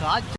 காய்ச்சல்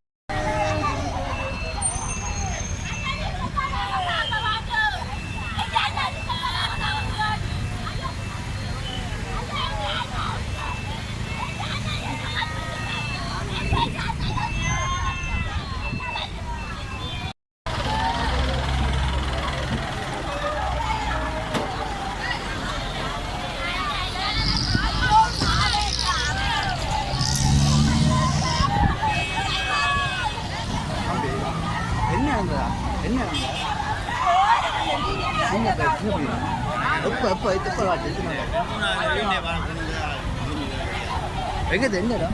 எங்கே என்னடா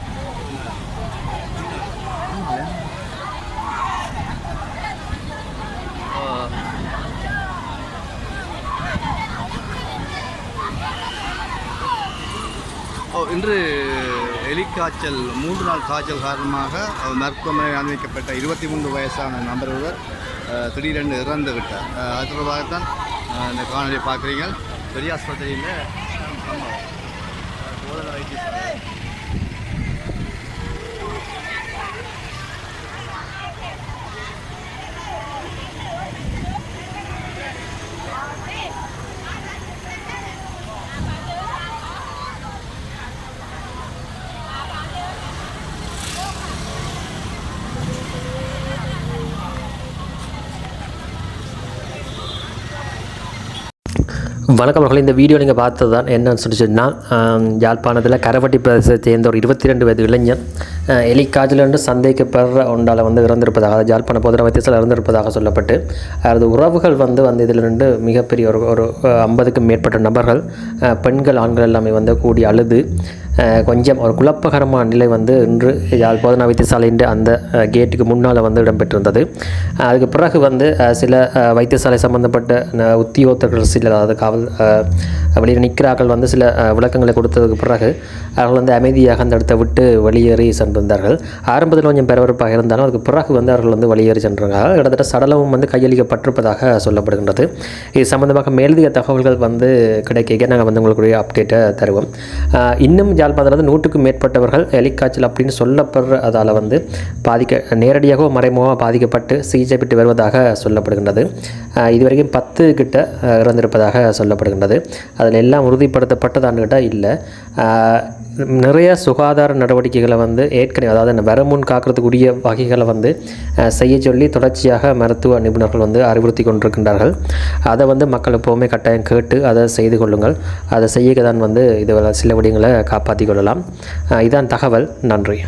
ஓ இன்று எலிக்காய்ச்சல் மூன்று நாள் காய்ச்சல் காரணமாக மருத்துவமனை அனுமதிக்கப்பட்ட இருபத்தி மூன்று வயசான நபர் ஒருவர் திடீரென்று இறந்து விட்டார். அது தொடர்பாகத்தான் இந்த காணொலியை பார்க்குறீங்க பெரிய ஆஸ்பத்திரியில் வணக்கம் இந்த வீடியோ நீங்கள் பார்த்தது தான் என்னன்னு சொல்லி சொன்னால் யாழ்ப்பாணத்தில் கரவட்டி பிரதேசத்தை சேர்ந்த ஒரு இருபத்தி ரெண்டு வயது இளைஞன் எலி எலிக்காய்ச்சல் என்று சந்தேகப்படுற ஒன்றால் வந்து இறந்திருப்பதாக அதாவது யாழ்ப்பாண போதன வைத்தியத்தில் இறந்திருப்பதாக சொல்லப்பட்டு அவரது உறவுகள் வந்து வந்து இதில் மிகப்பெரிய ஒரு ஒரு ஐம்பதுக்கும் மேற்பட்ட நபர்கள் பெண்கள் ஆண்கள் எல்லாமே வந்து கூடி அழுது கொஞ்சம் ஒரு குழப்பகரமான நிலை வந்து இன்று யாழ் போதனா வைத்தியசாலையின் அந்த கேட்டுக்கு முன்னால் வந்து இடம்பெற்றிருந்தது. அதுக்கு பிறகு வந்து சில வைத்தியசாலை சம்பந்தப்பட்ட உத்தியோகத்தர்கள் சில அதாவது காவல் வெளியில் நிற்கிறார்கள் வந்து சில விளக்கங்களை கொடுத்ததுக்கு பிறகு அவர்கள் வந்து அமைதியாக அந்த இடத்தை விட்டு வெளியேறி சென்றிருந்தார்கள். ஆரம்பத்தில் கொஞ்சம் பரபரப்பாக இருந்தாலும் அதுக்கு பிறகு வந்து அவர்கள் வந்து வெளியேறி சென்றார்கள். கிட்டத்தட்ட சடலமும் வந்து கையளிக்கப்பட்டிருப்பதாக சொல்லப்படுகின்றது. இது சம்பந்தமாக மேலதிக தகவல்கள் வந்து கிடைக்க நாங்கள் வந்து உங்களுக்கு அப்டேட்டை தருவோம். இன்னும் யாழ்ப்பாணத்தில் வந்து நூற்றுக்கும் மேற்பட்டவர்கள் எலிக்காய்ச்சல் அப்படின்னு சொல்லப்படுற அதால் வந்து பாதிக்க நேரடியாகவோ மறைமுகமாக பாதிக்கப்பட்டு சிகிச்சை பெற்று வருவதாக சொல்லப்படுகின்றது. இதுவரைக்கும் பத்து கிட்ட இறந்திருப்பதாக சொல்லப்படுகின்றது. அதில் எல்லாம் உறுதிப்படுத்தப்பட்டதான்னு கேட்டால் இல்லை. நிறைய சுகாதார நடவடிக்கைகளை வந்து ஏற்கனவே அதாவது வரமுன் காக்கிறதுக்குரிய வகைகளை வந்து செய்ய சொல்லி தொடர்ச்சியாக மருத்துவ நிபுணர்கள் வந்து அறிவுறுத்தி கொண்டிருக்கின்றார்கள். அதை வந்து மக்கள் எப்போவுமே கட்டாயம் கேட்டு அதை செய்து கொள்ளுங்கள். அதை செய்ய தான் வந்து இது சில விடயங்களை காப்பாற்றிக் கொள்ளலாம். இதான் தகவல். நன்றி.